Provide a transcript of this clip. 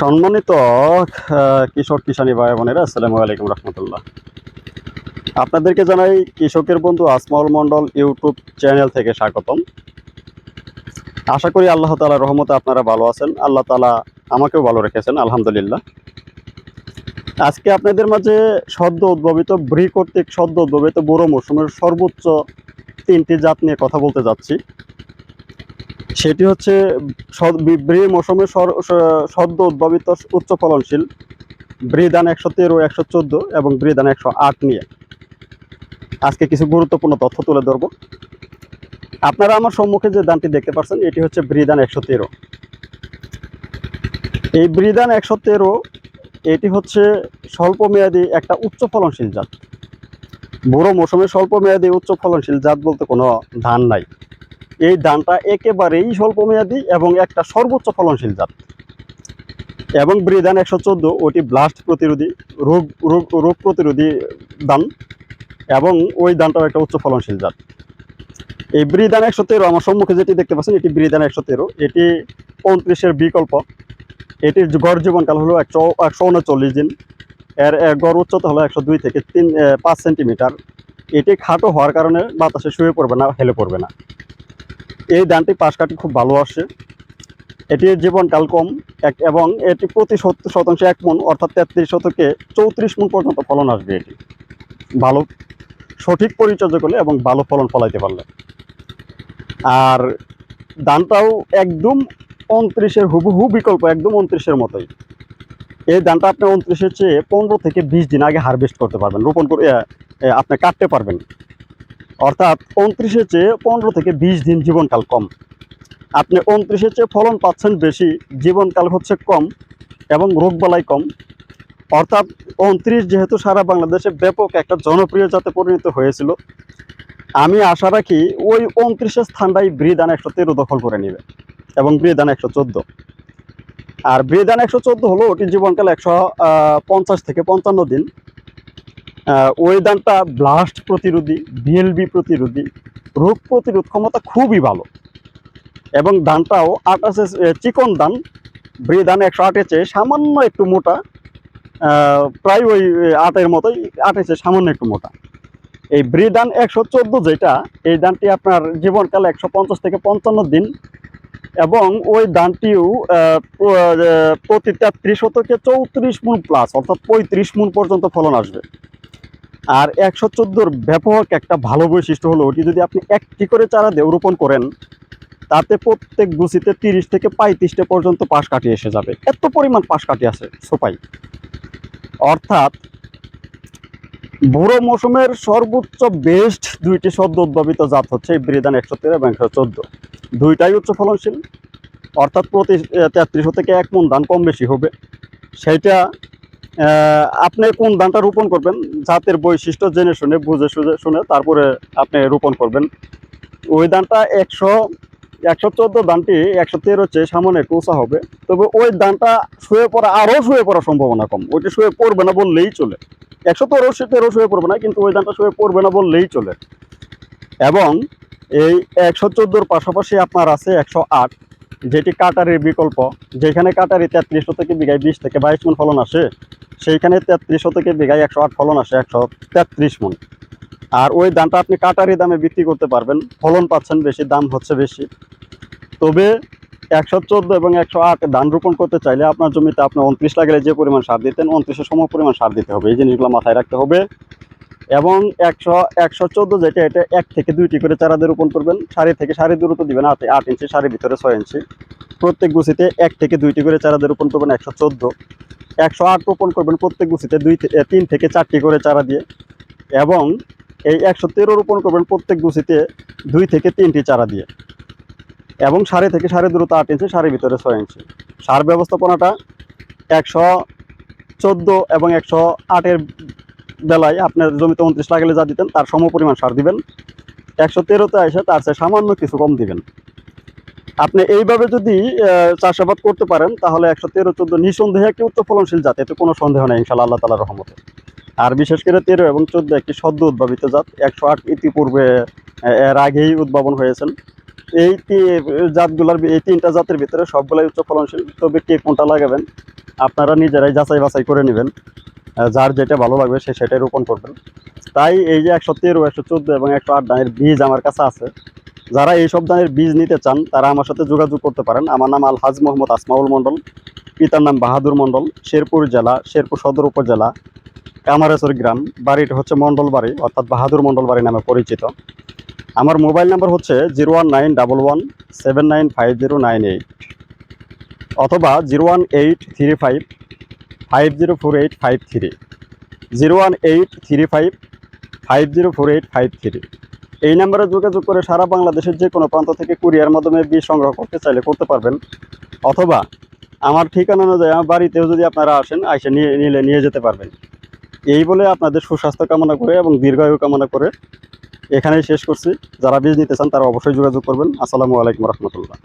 সম্মানিত কৃষক কিষানী ভাই বোনেরা, আসসালামু আলাইকুম রহমতুল্লাহ। আপনাদেরকে জানাই কৃষকের বন্ধু আসমাউল মণ্ডল ইউটিউব চ্যানেল থেকে স্বাগতম। আশা করি আল্লাহ তালা রহমতে আপনারা ভালো আছেন। আল্লাহ তালা আমাকেও ভালো রেখেছেন, আলহামদুলিল্লাহ। আজকে আপনাদের মাঝে সদ্য উদ্ভাবিত ব্রি কর্তৃক সদ্য উদ্ভাবিত বুড়ো মৌসুমের সর্বোচ্চ তিনটি জাত নিয়ে কথা বলতে যাচ্ছি। সেটি হচ্ছে ব্রি মৌসুমে সদ্য উদ্ভাবিত উচ্চ ফলনশীল ব্রিদান একশো তেরো, একশো চোদ্দ এবং ব্রিদান একশো আট নিয়ে। আজকে কিছু গুরুত্বপূর্ণ তথ্য তুলে ধরব। আপনারা আমার সম্মুখে যে দানটি দেখতে পাচ্ছেন, এটি হচ্ছে ব্রিদান একশো তেরো। এই ব্রিদান একশো তেরো, এটি হচ্ছে স্বল্প মেয়াদী একটা উচ্চ ফলনশীল জাত। বুড়ো মৌসুমে স্বল্প মেয়াদী উচ্চ ফলনশীল জাত বলতে কোনো ধান নাই। এই ধানটা একেবারেই স্বল্প মেয়াদী এবং একটা সর্বোচ্চ ফলনশীল জাত। এবং ব্রিধান একশো চোদ্দ, ওটি ব্লাস্ট প্রতিরোধী, রোগ রোগ রোগ প্রতিরোধী ধান এবং ওই ধানটাও একটা উচ্চ ফলনশীল জাত। এই ব্রিধান একশো তেরো, আমার সম্মুখে যেটি দেখতে পাচ্ছেন, এটি ব্রিধান একশো তেরো, এটি পঁয়ত্রিশের বিকল্প। এটির গড় জীবনকাল হলো একশো একশো উনচল্লিশ দিন। এর গড় উচ্চতা হলো একশো দুই থেকে তিন পাঁচ সেন্টিমিটার। এটি খাটো হওয়ার কারণে বাতাসে শুয়ে পড়বে না, হেলে পড়বে না। এই ধানটি পাশ কাটি খুব ভালো আসে। এটির জীবনকাল কম এক এবং এটি প্রতি সত্তর শতাংশে এক মন, অর্থাৎ তেত্রিশ শতকে চৌত্রিশ মন পর্যন্ত ফলন আসবে এটি। ভালো, সঠিক পরিচর্যা করলে এবং ভালো ফলন ফলাইতে পারলে। আর ধানটাও একদম উনত্রিশের হুবহু বিকল্প, একদম উনত্রিশের মতোই। এই ধানটা আপনি উনত্রিশের চেয়ে পনেরো থেকে বিশ দিন আগে হারভেস্ট করতে পারবেন, রোপণ করে আপনি কাটতে পারবেন। অর্থাৎ উনত্রিশের চেয়ে পনেরো থেকে বিশ দিন জীবনকাল কম। আপনি উনত্রিশের চেয়ে ফলন পাচ্ছেন বেশি, জীবনকাল হচ্ছে কম এবং রোগবালাই কম। অর্থাৎ উনত্রিশ যেহেতু সারা বাংলাদেশে ব্যাপক একটা জনপ্রিয় জাতে পরিণত হয়েছিল, আমি আশা রাখি ওই উনত্রিশের স্থানটাই ব্রিদান একশো তেরো দখল করে নেবে এবং ব্রিদান একশো চোদ্দ। আর ব্রিদান একশো চোদ্দ হলো ওটি জীবনকাল একশো পঞ্চাশ থেকে পঞ্চান্ন দিন। ধানটা ব্লাস্ট প্রতিরোধী বিএলবি প্রতিরোধী, রোগ প্রতিরোধ ক্ষমতা খুবই ভালো। এবং ধানটাও আটাশে চিকন ধান ব্রি ধান একশো চেয়ে সামান্য একটু মোটা প্রায় ওই আটের মতোই চেয়ে সামান্য একটু মোটা। এই ব্রি ধান একশো চোদ্দ যেটা, এই ধানটি আপনার জীবনকাল একশো পঞ্চাশ থেকে পঞ্চান্ন দিন। এবং ওই ধানটিও প্রতি তেত্রিশ শতকে চৌত্রিশ মুন প্লাস অর্থাৎ পঁয়ত্রিশ মুন পর্যন্ত ফলন আসবে। আর একশো চোদ্দোর ব্যাপক একটা ভালো বৈশিষ্ট্য হলো ওটি যদি আপনি একটি করে চারা দিয়ে রোপণ করেন, তাতে প্রত্যেক গুছিতে তিরিশ থেকে পঁয়ত্রিশটা পর্যন্ত পাশ কাটি এসে যাবে। এত পরিমাণ পাশ কাটি আছে সোপাই। অর্থাৎ বুড়ো মৌসুমের সর্বোচ্চ বেস্ট দুইটি সদ্য উদ্ভাবিত জাত হচ্ছে ব্রিদান একশো তেরো এবং একশো চোদ্দ। দুইটাই উচ্চ ফলনশীল। অর্থাৎ প্রতি তেত্রিশশো থেকে এক মন ধান কম বেশি হবে। সেইটা আপনি কোন ধানটা রোপণ করবেন? জাতের বৈশিষ্ট্য জেনে শুনে, বুঝে শুঝে শুনে তারপরে আপনি রোপণ করবেন। ওই ধানটা একশো একশো চোদ্দ ধানটি একশো তেরো চেয়ে সামনে উঁচা হবে। তবে ওই ধানটা শুয়ে পড়া আরও শুয়ে পড়ার সম্ভাবনা কম। ওইটা শুয়ে পড়বে না বললেই চলে। একশো তেরো তেরো শুয়ে পড়বে না, কিন্তু ওই ধানটা শুয়ে পড়বে না বললেই চলে। এবং এই একশো চোদ্দোর পাশাপাশি আপনার আছে একশো আট। যেটি কাটারির বিকল্প, যেখানে কাটারি তেত্রিশ থেকে বিঘায় বিশ থেকে বাইশ মন ফলন আসে, সেইখানে তেত্রিশশো থেকে বিঘায় একশো আট ফলন আসে, একশো তেত্রিশ মন। আর ওই ধানটা আপনি কাটারি দামে বিক্রি করতে পারবেন, ফলন পাচ্ছেন বেশি, দাম হচ্ছে বেশি। তবে একশো চোদ্দ এবং একশো আট ধান রোপণ করতে চাইলে আপনার জমিতে আপনি উনত্রিশ লাগলে যে পরিমাণ সার দিতেন উনত্রিশের সম পরিমাণ সার দিতে হবে। এই জিনিসগুলো মাথায় রাখতে হবে। এবং একশো একশো চোদ্দ যেটা, এটা এক থেকে দুইটি করে চারা দিয়ে রোপণ করবেন। সারি থেকে সারি দূরত্ব দিবেন আট আট ইঞ্চি, সারির ভিতরে ছয় ইঞ্চি। প্রত্যেক গুছিতে এক থেকে দুইটি করে চারা দিয়ে রোপণ করবেন, একশো চোদ্দ। একশো আট রোপণ করবেন প্রত্যেক গুছিতে দুই তিন থেকে চারটি করে চারা দিয়ে। এবং এই একশো তেরো রোপণ করবেন প্রত্যেক গুছিতে দুই থেকে তিনটি চারা দিয়ে। এবং সাড়ে থেকে সাড়ে দূরত্ব আট ইঞ্চি, সারের ভিতরে ছয় ইঞ্চি। সার ব্যবস্থাপনাটা একশো চোদ্দ এবং একশো আটের বেলায় আপনার জমিতে উনত্রিশ লাগালে যা দিতেন, তার সম পরিমাণ সার দিবেন। একশো তেরোতে এসে তার চেয়ে সামান্য কিছু কম দিবেন। আপনি এইভাবে যদি চাষাবাদ করতে পারেন, তাহলে একশো তেরো, চোদ্দ নিঃসন্দেহে একটি উচ্চ ফলনশীল জাত, এতে কোনো সন্দেহ নেই, ইনশাল্লাহ আল্লাহ তালার রহমতে। আর বিশেষ করে তেরো এবং চোদ্দ একটি সদ্য উদ্ভাবিত জাত, একশো আট ইতিপূর্বে এর আগেই উদ্ভাবন হয়েছেন। এই জাতগুলার এই তিনটা জাতের ভিতরে সবগুলাই উচ্চ ফলনশীল তবে কে কোনটা লাগাবেন, আপনারা নিজেরাই যাচাই বাছাই করে নেবেন। যার যেটা ভালো লাগবে সে সেটাই রোপণ করবেন। তাই এই যে একশো তেরো, একশো চোদ্দ এবং একশো আট ধানের বীজ আমার কাছে আছে, যারা এই সব ধানের বীজ নিতে চান, তারা আমার সাথে যোগাযোগ করতে পারেন। আমার নাম আলহাজ মোহাম্মদ আসমাউল মণ্ডল, পিতার নাম বাহাদুর মণ্ডল, শেরপুর জেলা, শেরপুর সদর উপজেলা, কামারেশ্বর গ্রাম বাড়িটা হচ্ছে মণ্ডল বাড়ি, অর্থাৎ বাহাদুর মণ্ডল বাড়ি নামে পরিচিত। আমার মোবাইল নাম্বার হচ্ছে zero one nine double one seven nine five zero nine eight অথবা zero one eight three five five zero four eight five three zero one eight three five five zero four eight five three এই নাম্বারে যোগাযোগ করে সারা বাংলাদেশের যে কোনো প্রান্ত থেকে কুরিয়ার মাধ্যমে বীজ সংগ্রহ করতে চাইলে করতে পারবেন। অথবা আমার ঠিকানা অনুযায়ী আমার বাড়িতেও যদি আপনারা আসেন, আইসে নিয়ে নিলে নিয়ে যেতে পারবেন। এই বলে আপনাদের সুস্বাস্থ্য কামনা করে এবং দীর্ঘায়ু কামনা করে এখানেই শেষ করছি। যারা বীজ নিতে চান তারা অবশ্যই যোগাযোগ করবেন। আসসালামু আলাইকুম রহমতুল্লাহ।